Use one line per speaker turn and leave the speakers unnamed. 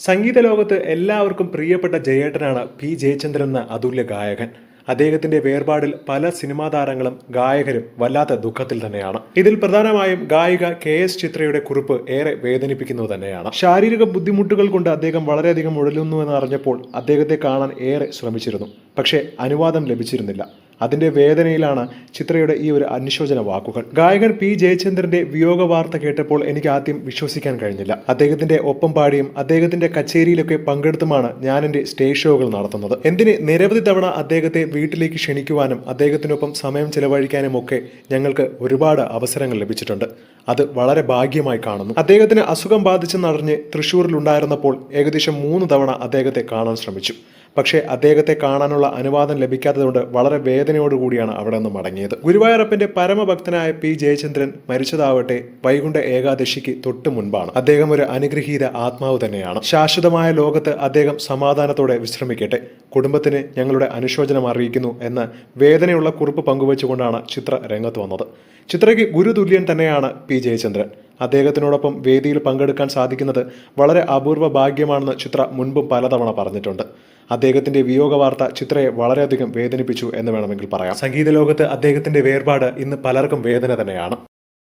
സംഗീത ലോകത്ത് എല്ലാവർക്കും പ്രിയപ്പെട്ട ജയേട്ടനാണ് പി ജയചന്ദ്രൻ എന്ന അതുല്യ ഗായകൻ. അദ്ദേഹത്തിന്റെ വേർപാടിൽ പല സിനിമാ താരങ്ങളും ഗായകരും വല്ലാത്ത ദുഃഖത്തിൽ തന്നെയാണ്. ഇതിൽ പ്രധാനമായും ഗായിക കെ എസ് ചിത്രയുടെ കുറിപ്പ് ഏറെ വേദനിപ്പിക്കുന്നത് തന്നെയാണ്. ശാരീരിക ബുദ്ധിമുട്ടുകൾ കൊണ്ട് അദ്ദേഹം വളരെയധികം ഉഴലുന്നു എന്ന് അറിഞ്ഞപ്പോൾ അദ്ദേഹത്തെ കാണാൻ ഏറെ ശ്രമിച്ചിരുന്നു. പക്ഷേ അനുവാദം ലഭിച്ചിരുന്നില്ല. അതിന്റെ വേദനയിലാണ് ചിത്രയുടെ ഈ ഒരു അനുശോചന വാക്കുകൾ. ഗായകൻ പി ജയചന്ദ്രന്റെ വിയോഗ വാർത്ത കേട്ടപ്പോൾ എനിക്ക് ആദ്യം വിശ്വസിക്കാൻ കഴിഞ്ഞില്ല. അദ്ദേഹത്തിന്റെ ഒപ്പം പാടിയും അദ്ദേഹത്തിന്റെ കച്ചേരിയിലൊക്കെ പങ്കെടുത്തുമാണ് ഞാൻ എന്റെ സ്റ്റേജ് ഷോകൾ നടത്തുന്നത്. എന്തിന് നിരവധി തവണ അദ്ദേഹത്തെ വീട്ടിലേക്ക് ക്ഷണിക്കുവാനും അദ്ദേഹത്തിനൊപ്പം സമയം ചെലവഴിക്കാനും ഒക്കെ ഞങ്ങൾക്ക് ഒരുപാട് അവസരങ്ങൾ ലഭിച്ചിട്ടുണ്ട്. അത് വളരെ ഭാഗ്യമായി കാണുന്നു. അദ്ദേഹത്തിന് അസുഖം ബാധിച്ചെന്നറിഞ്ഞ് തൃശ്ശൂരിൽ ഉണ്ടായിരുന്നപ്പോൾ ഏകദേശം മൂന്ന് തവണ അദ്ദേഹത്തെ കാണാൻ ശ്രമിച്ചു. പക്ഷേ അദ്ദേഹത്തെ കാണാനുള്ള അനുവാദം ലഭിക്കാത്തതുകൊണ്ട് വളരെ വേദനയോടുകൂടിയാണ് അവിടെ നിന്ന് മടങ്ങിയത്. ഗുരുവായൂരപ്പന്റെ പരമഭക്തനായ പി. ജയചന്ദ്രൻ മരിച്ചതാവട്ടെ വൈകുണ്ഠ ഏകാദശിക്ക് തൊട്ടു മുൻപാണ്. അദ്ദേഹം ഒരു അനുഗ്രഹീത ആത്മാവ് തന്നെയാണ്. ശാശ്വതമായ ലോകത്ത് അദ്ദേഹം സമാധാനത്തോടെ വിശ്രമിക്കട്ടെ. കുടുംബത്തിന് ഞങ്ങളുടെ അനുശോചനം അറിയിക്കുന്നു എന്ന് വേദനയുള്ള കുറിപ്പ് പങ്കുവച്ചുകൊണ്ടാണ് ചിത്ര രംഗത്ത് വന്നത്. ചിത്രയ്ക്ക് ഗുരുതുല്യൻ തന്നെയാണ് പി. ജയചന്ദ്രൻ. അദ്ദേഹത്തിനോടൊപ്പം വേദിയിൽ പങ്കെടുക്കാൻ സാധിക്കുന്നത് വളരെ അപൂർവ ഭാഗ്യമാണെന്ന് ചിത്ര മുൻപും പലതവണ പറഞ്ഞിട്ടുണ്ട്. അദ്ദേഹത്തിന്റെ വിയോഗ വാർത്ത ചിത്രയെ വളരെയധികം വേദനിപ്പിച്ചു എന്ന് വേണമെങ്കിൽ പറയാം. സംഗീത ലോകത്ത് അദ്ദേഹത്തിന്റെ വേർപാട് ഇന്ന് പലർക്കും വേദന തന്നെയാണ്.